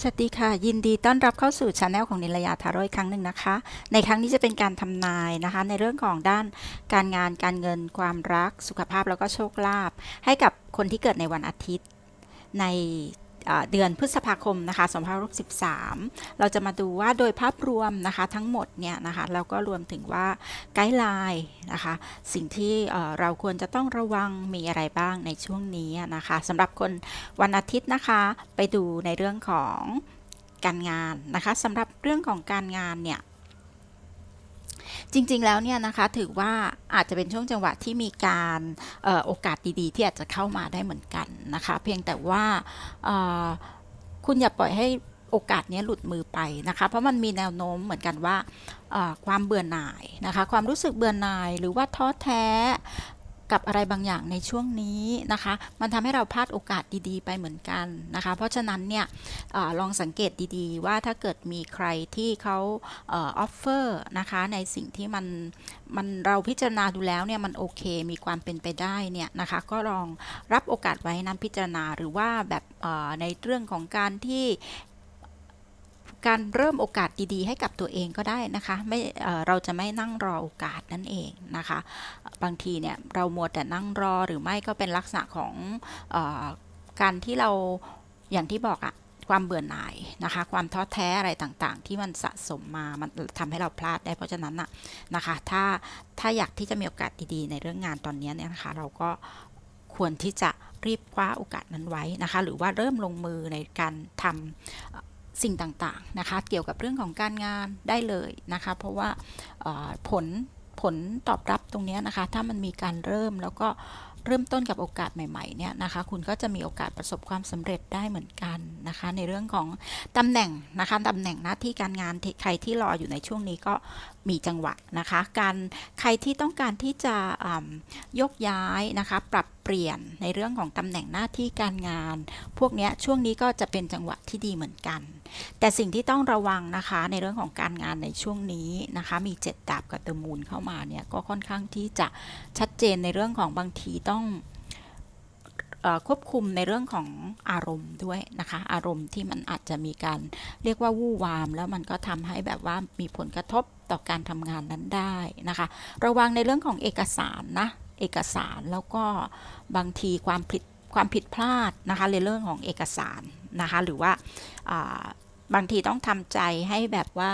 สวัสดีค่ะ ยินดีต้อนรับเข้าสู่ช anel ของนิลยาทาโร่อีกครั้งหนึ่งนะคะ ในครั้งนี้จะเป็นการทำนายนะคะ ในเรื่องของด้านการงานการเงิน ความรัก สุขภาพแล้วก็โชคลาภให้กับคนที่เกิดในวันอาทิตย์ ใน เดือนพฤษภาคมนะคะ2563 เราจะมาดูว่าโดยภาพรวมนะคะทั้งหมดเนี่ยนะคะแล้วก็รวมถึงว่าไกด์ไลน์นะคะสิ่งที่เราควรจะต้องระวังมีอะไรบ้างในช่วงนี้นะคะสำหรับคนวันอาทิตย์นะคะไปดูในเรื่องของการงานนะคะสำหรับเรื่องของการงานเนี่ย จริงๆแล้วเนี่ยนะคะถือว่าอาจจะเป็นช่วงจังหวะที่มีการออโอกาสดีๆ ที่อาจจะเข้ามาได้เหมือนกันนะคะ เพียงแต่ว่าคุณอย่าปล่อยให้โอกาสเนี้ยหลุดมือไปนะคะ เพราะมันมีแนวโน้มเหมือนกันว่าความเบื่อหน่ายนะคะ ความรู้สึกเบื่อหน่ายหรือว่าท้อแท้ กับอะไรบางอย่างในช่วงนี้นะคะ มันทำให้เราพลาดโอกาสดีๆ ไปเหมือนกันนะคะ เพราะฉะนั้นเนี่ยอลองสังเกตดีๆ ว่าถ้าเกิดมีใครที่เขาออฟเฟอร์นะคะในสิ่งที่มันมันเราพิจารณาดูแล้วเนี่ยมันโอเคมีความเป็นไปได้เนี่ยนะคะก็ลองรับโอกาสไว้นั้นพิจารณาหรือว่าแบบในเรื่องของการที่ การเริ่มโอกาสดีๆ ให้กับตัวเองก็ได้นะคะไม่เเราจะไม่นั่งรอโอกาสนั่นเองนะคะ บางทีเนี่ยเรามัวแต่นั่งรอหรือไม่ก็เป็นลักษณะของออการที่เราอย่างที่บอกอะความเบื่อหน่ายนะคะ ความท้อแท้อะไรต่างๆ ที่มันสะสมมา มันทำให้เราพลาดได้ เพราะฉะนั้นน่ะนะคะ ถ้าถ้าอยากที่จะมีโอกาสดีๆ ในเรื่องงานตอนนี้เนี่ยนะคะ เราก็ควรที่จะรีบคว้าโอกาสนั้นไว้นะคะ หรือว่าเริ่มลงมือในการทำเอ่อ สิ่งต่างๆนะคะเกี่ยวกับเรื่องของการงานได้เลยนะคะ เพราะว่าผลผลตอบรับตรงนี้นะคะ ถ้ามันมีการเริ่มแล้วก็เริ่มต้นกับโอกาสใหม่ๆเนี่ยนะคะ คุณก็จะมีโอกาสประสบความสำเร็จได้เหมือนกันนะคะ ในเรื่องของตำแหน่งนะคะตำแหน่งหน้าที่การงานใครที่รออยู่ในช่วงนี้ก็มีจังหวะนะคะ การใครที่ต้องการที่จะยกย้ายนะคะ ปรับเปลี่ยนในเรื่องของตำแหน่งหน้าที่การงาน พวกนี้ช่วงนี้ก็จะเป็นจังหวะที่ดีเหมือนกัน แต่สิ่งที่ต้องระวังนะคะในเรื่องของการงานในช่วงนี้นะคะ มีเจ็ดดาบกับเตอร์มูลเข้ามาเนี่ยก็ค่อนข้างที่จะชัดเจนในเรื่องของบางทีต้องควบคุมในเรื่องของอารมณ์ด้วยนะคะ อารมณ์ที่มันอาจจะมีการเรียกว่าวู่วาม แล้วมันก็ทำให้แบบว่ามีผลกระทบต่อการทำงานนั้นได้นะคะ ระวังในเรื่องของเอกสารนะเอกสารแล้วก็บางทีความผิดความผิดพลาดนะคะในเรื่องของเอกสารนะคะ หรือว่า บางทีต้องทำใจให้แบบว่า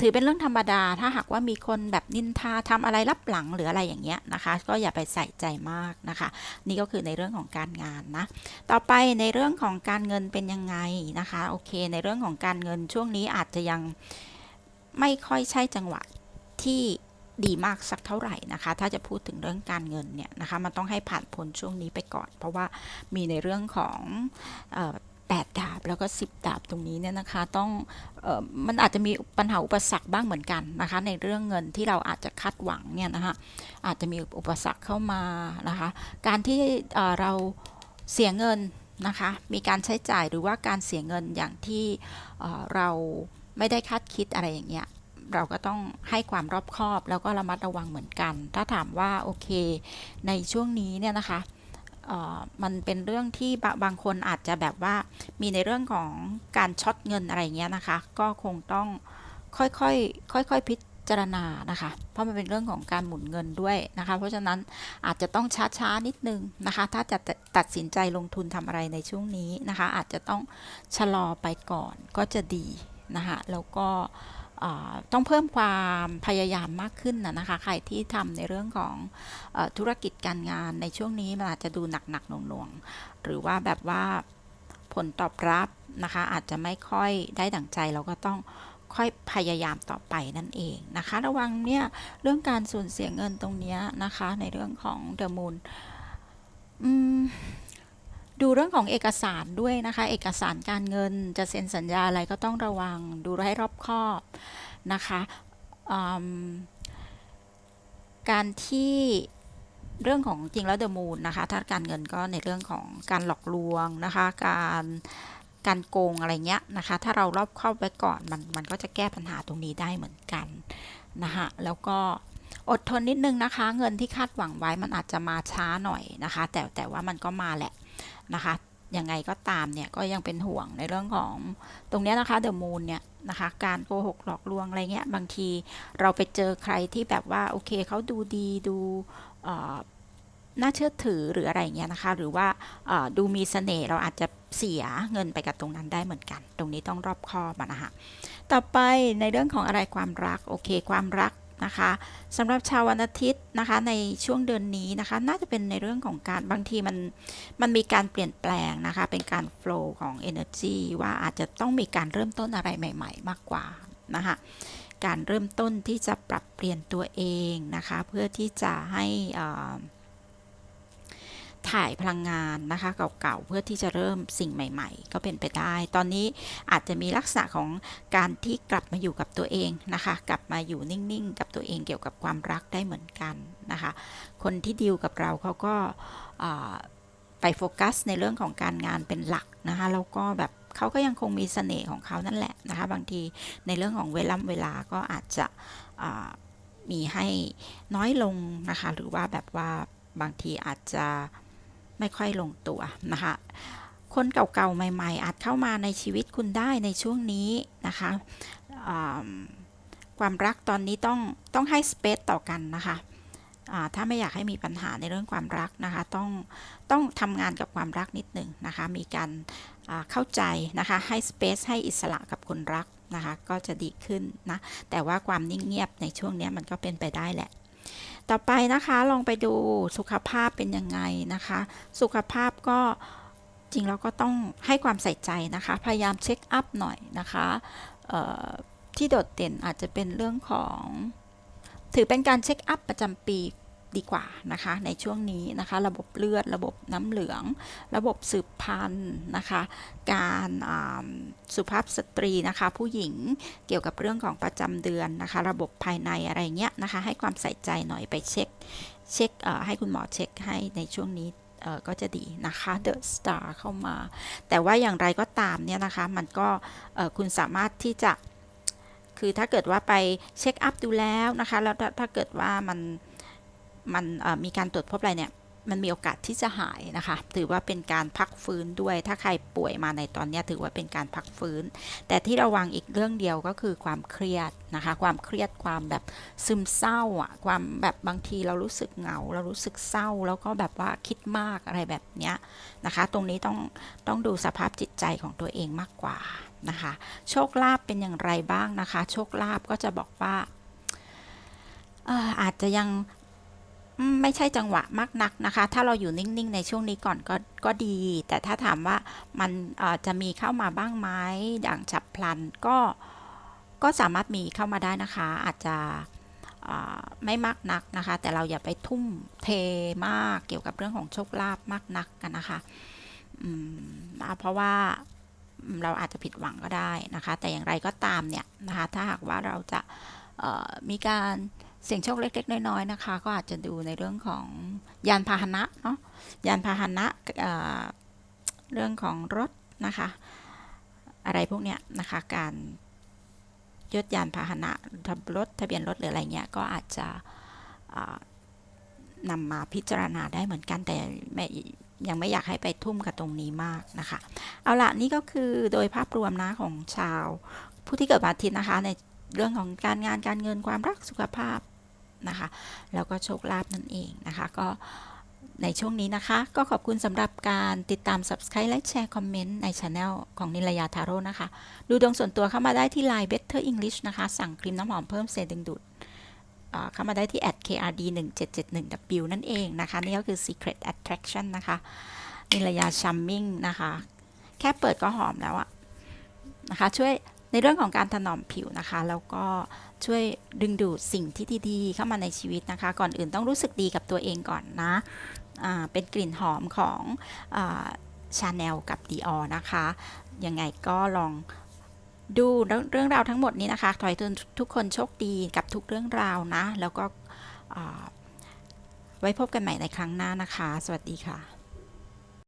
ถือเป็นเรื่องธรรมดา ถ้าหากว่ามีคนแบบนินทาทำอะไรรับหลังหรืออะไรอย่างเงี้ยนะคะ ก็อย่าไปใส่ใจมากนะคะ นี่ก็คือในเรื่องของการงานนะ ต่อไปในเรื่องของการเงินเป็นยังไงนะคะ โอเค ในเรื่องของการเงินช่วงนี้อาจจะยังไม่ค่อยใช่จังหวะที่ดีมากสักเท่าไหร่นะคะ ถ้าจะพูดถึงเรื่องการเงินเนี่ยนะคะ มันต้องให้ผ่านพ้นช่วงนี้ไปก่อน เพราะว่ามีในเรื่องของอ 8 ดาบแล้วก็ 10 ดาบตรงนี้เนี่ยนะคะต้องออมันอาจจะมีปัญหาอุปสรรคบ้างเหมือนกันนะคะ ในเรื่องเงินที่เราอาจจะคาดหวังเนี่ยนะคะอาจจะมีอุปสรรคเข้ามานะคะ การที่เเราเสียเงินนะคะมีการใช้จ่ายหรือว่าการเสียเงินอย่างที่เเราไม่ได้คาดคิดอะไรอย่างเงี้ยเราก็ต้องให้ความรอบคอบแล้วก็ระมัดระวังเหมือนกัน ถ้าถามว่าโอเค ในช่วงนี้เนี่ยนะคะ มันเป็นเรื่องที่บางคนอาจจะแบบว่ามีในเรื่องของการช็อตเงินอะไรเงี้ยนะคะ ก็คงต้องค่อยๆค่อยๆพิจารณานะคะ เพราะมันเป็นเรื่องของการหมุนเงินด้วยนะคะ เพราะฉะนั้นอาจจะต้องช้าๆนิดนึงนะคะ ถ้าจะตัดสินใจลงทุนทำอะไรในช่วงนี้นะคะ อาจจะต้องชะลอไปก่อนก็จะดีนะคะแล้วก็ ต้องเพิ่มความพยายามมากขึ้นนะนะคะ ใครที่ทำในเรื่องของอธุรกิจการงานในช่วงนี้มันอาจจะดูหนักๆหน่วงๆหรือว่าแบบว่าผลตอบรับนะคะ อาจจะไม่ค่อยได้ดั่งใจเราก็ต้องค่อยพยายามต่อไปนั่นเองนะคะ ระวังเนี่ยเรื่องการสูญเสียเงินตรงนี้นะคะ ในเรื่องของเดอะมูน ดูเรื่องของเอกสารด้วยนะคะ เอกสารการเงินจะเซ็นสัญญาอะไรก็ต้องระวัง ดูให้รอบคอบนะคะการที่เรื่องของจริงแล้วเดอะมูนนะคะถ้าการเงินก็ในเรื่องของการหลอกลวงนะคะ การการโกงอะไรเงี้ยนะคะ ถ้าเรารอบคอบไว้ก่อนมันมันก็จะแก้ปัญหาตรงนี้ได้เหมือนกันนะคะแล้วก็อดทนนิดนึงนะคะ เงินที่คาดหวังไว้มันอาจจะมาช้าหน่อยนะคะ แต่แต่ว่ามันก็มาแหละ นะคะยังไงก็ตามเนี่ยก็ยังเป็นห่วงในเรื่องของตรงนี้นะคะเดอะมูนเนี่ยนะคะการโกหกหลอกลวงอะไรเงี้ยบางทีเราไปเจอใครที่แบบว่าโอเคเขาดูดีดูน่าเชื่อถือหรืออะไรเงี้ยนะคะ หรือว่าดูมีเสน่ห์เราอาจจะเสียเงินไปกับตรงนั้นได้เหมือนกัน ตรงนี้ต้องรอบคอบนะคะต่อไปในเรื่องของอะไรความรักโอเค ความรัก นะคะสำหรับชาววันอาทิตย์นะคะในช่วงเดือนนี้นะคะ น่าจะเป็นในเรื่องของการบางทีมันมันมีการเปลี่ยนแปลงนะคะ เป็นการโฟล์ของ energy ว่าอาจจะต้องมีการเริ่มต้นอะไรใหม่ ๆ มากกว่านะคะการเริ่มต้นที่จะปรับเปลี่ยนตัวเองนะคะ เพื่อที่จะให้อ่า ถ่ายพลังงานนะคะเก่าๆเพื่อที่จะเริ่มสิ่งใหม่ ๆ ก็เป็นไปได้ ตอนนี้อาจจะมีลักษณะของการที่กลับมาอยู่กับตัวเองนะคะ กลับมาอยู่นิ่งๆ กับตัวเองเกี่ยวกับความรักได้เหมือนกันนะคะ คนที่ดีลกับเราเขาก็ไปโฟกัสในเรื่องของการงานเป็นหลักนะคะแล้วก็แบบเขาก็ยังคงมีเสน่ห์ของเขานั่นแหละนะคะ บางทีในเรื่องของเวลาเวลาก็อาจจะมีให้น้อยลงนะคะ หรือว่าแบบว่าบางทีอาจจะ ไม่ค่อยลงตัวนะคะ คนเก่าๆ ใหม่ ๆ อาจเข้ามาในชีวิตคุณได้ในช่วงนี้นะคะความรักตอนนี้ต้องต้องให้สเปซต่อกันนะคะถ้าไม่อยากให้มีปัญหาในเรื่องความรักนะคะ ต้องต้องทำงานกับความรักนิดหนึ่งนะคะ มีการเข้าใจนะคะให้สเปซให้อิสระกับคนรักนะคะ ก็จะดีขึ้นนะ แต่ว่าความนิ่งเงียบในช่วงนี้มันก็เป็นไปได้แหละ ต่อไปนะคะลองไปดูสุขภาพเป็นยังไงนะคะ สุขภาพก็จริงเราก็ต้องให้ความใส่ใจนะคะ พยายามเช็คอัพหน่อยนะคะที่โดดเด่นอาจจะเป็นเรื่องของ ถือเป็นการเช็คอัพประจำปี ดีกว่านะคะในช่วงนี้นะคะระบบเลือดระบบน้ำเหลือง ระบบสืบพันธุ์นะคะ การสุภาพสตรีนะคะ ผู้หญิงเกี่ยวกับเรื่องของประจำเดือนนะคะ ระบบภายในอะไรเงี้ยนะคะ ให้ความใส่ใจหน่อยไปเช็คเช็คให้คุณหมอเช็คให้ในช่วงนี้ก็จะดีนะคะ The Star เข้ามา แต่ว่าอย่างไรก็ตามเนี่ยนะคะมันก็คุณสามารถที่จะคือถ้าเกิดว่าไปเช็คอัพดูแล้วนะคะ แล้วถ้าเกิดว่ามัน มันมีการตรวจพบอะไรเนี่ยมันมีโอกาสที่จะหายนะคะ ถือว่าเป็นการพักฟื้นด้วย ถ้าใครป่วยมาในตอนนี้ถือว่าเป็นการพักฟื้น แต่ที่ระวังอีกเรื่องเดียวก็คือความเครียดนะคะ ความเครียดความแบบซึมเศร้าอะ ความแบบบางทีเรารู้สึกเหงา เรารู้สึกเศร้า แล้วก็แบบว่าคิดมากอะไรแบบเนี้ยนะคะ ตรงนี้ต้องต้องดูสภาพจิตใจของตัวเองมากกว่านะคะ โชคลาภเป็นอย่างไรบ้างนะคะ โชคลาภก็จะบอกว่าอาจจะยัง ไม่ใช่จังหวะมากนักนะคะ ถ้าเราอยู่นิ่งๆ ในช่วงนี้ก่อนก็ก็ดี แต่ถ้าถามว่ามันจะมีเข้ามาบ้างไหมอย่างฉับพลันก็ก็สามารถมีเข้ามาได้นะคะ อาจจะไม่มากนักนะคะ แต่เราอย่าไปทุ่มเทมากเกี่ยวกับเรื่องของโชคลาภมากนักกันนะคะอืมเพราะว่าเราอาจจะผิดหวังก็ได้นะคะ แต่อย่างไรก็ตามเนี่ยนะคะ ถ้าหากว่าเราจะมีการ เสี่ยงโชคเล็ก ๆ น้อยๆนะคะ ก็อาจจะดูในเรื่องของยานพาหนะเนาะยานพาหนะเเรื่องของรถนะคะ อะไรพวกเนี้ยนะคะ การยดยานพาหนะทะรถทะเบียนรถหรืออะไรเงี้ยก็อาจจะนำมาพิจารณาได้เหมือนกันแต่ไม่ยังไม่อยากให้ไปทุ่มกับตรงนี้มากนะคะ เอาละนี่ก็คือโดยภาพรวมนะของชาว ผู้ที่เกิดวันอาทิตย์นะคะ ในเรื่องของการงานการเงินความรักสุขภาพ นะคะ แล้วก็โชคลาภนั่นเองนะคะ ก็ในช่วงนี้นะคะ ก็ขอบคุณสำหรับการติดตาม subscribe และแชร์คอมเมนต์ในช anel ของนิลยาทาโร่นะคะ ดูดวงส่วนตัวเข้ามาได้ที่ Line Better English นะคะ สั่งครีมน้ำหอมเพิ่มเซดึงดูดเข้ามาได้ที่ @krd 1 7 7 1 w นั่นเองนะคะ นี่ก็คือ secret attraction นะคะนิลยาชัมมิ่งนะคะ แค่เปิดก็หอมแล้วอะนะคะ ช่วยในเรื่องของการถนอมผิวนะคะ แล้วก็ ช่วยดึงดูดสิ่งที่ดีๆ เข้ามาในชีวิตนะคะ ก่อนอื่นต้องรู้สึกดีกับตัวเองก่อนนะอ่าเป็นกลิ่นหอมของชาแนลกับ Dior นะคะ ยังไงก็ลองดูเรื่องราวทั้งหมดนี้นะคะขอให้ทุกคนโชคดีกับทุกเรื่องราวนะ แล้วก็ไว้พบกันใหม่ในครั้งหน้านะคะ สวัสดีค่ะ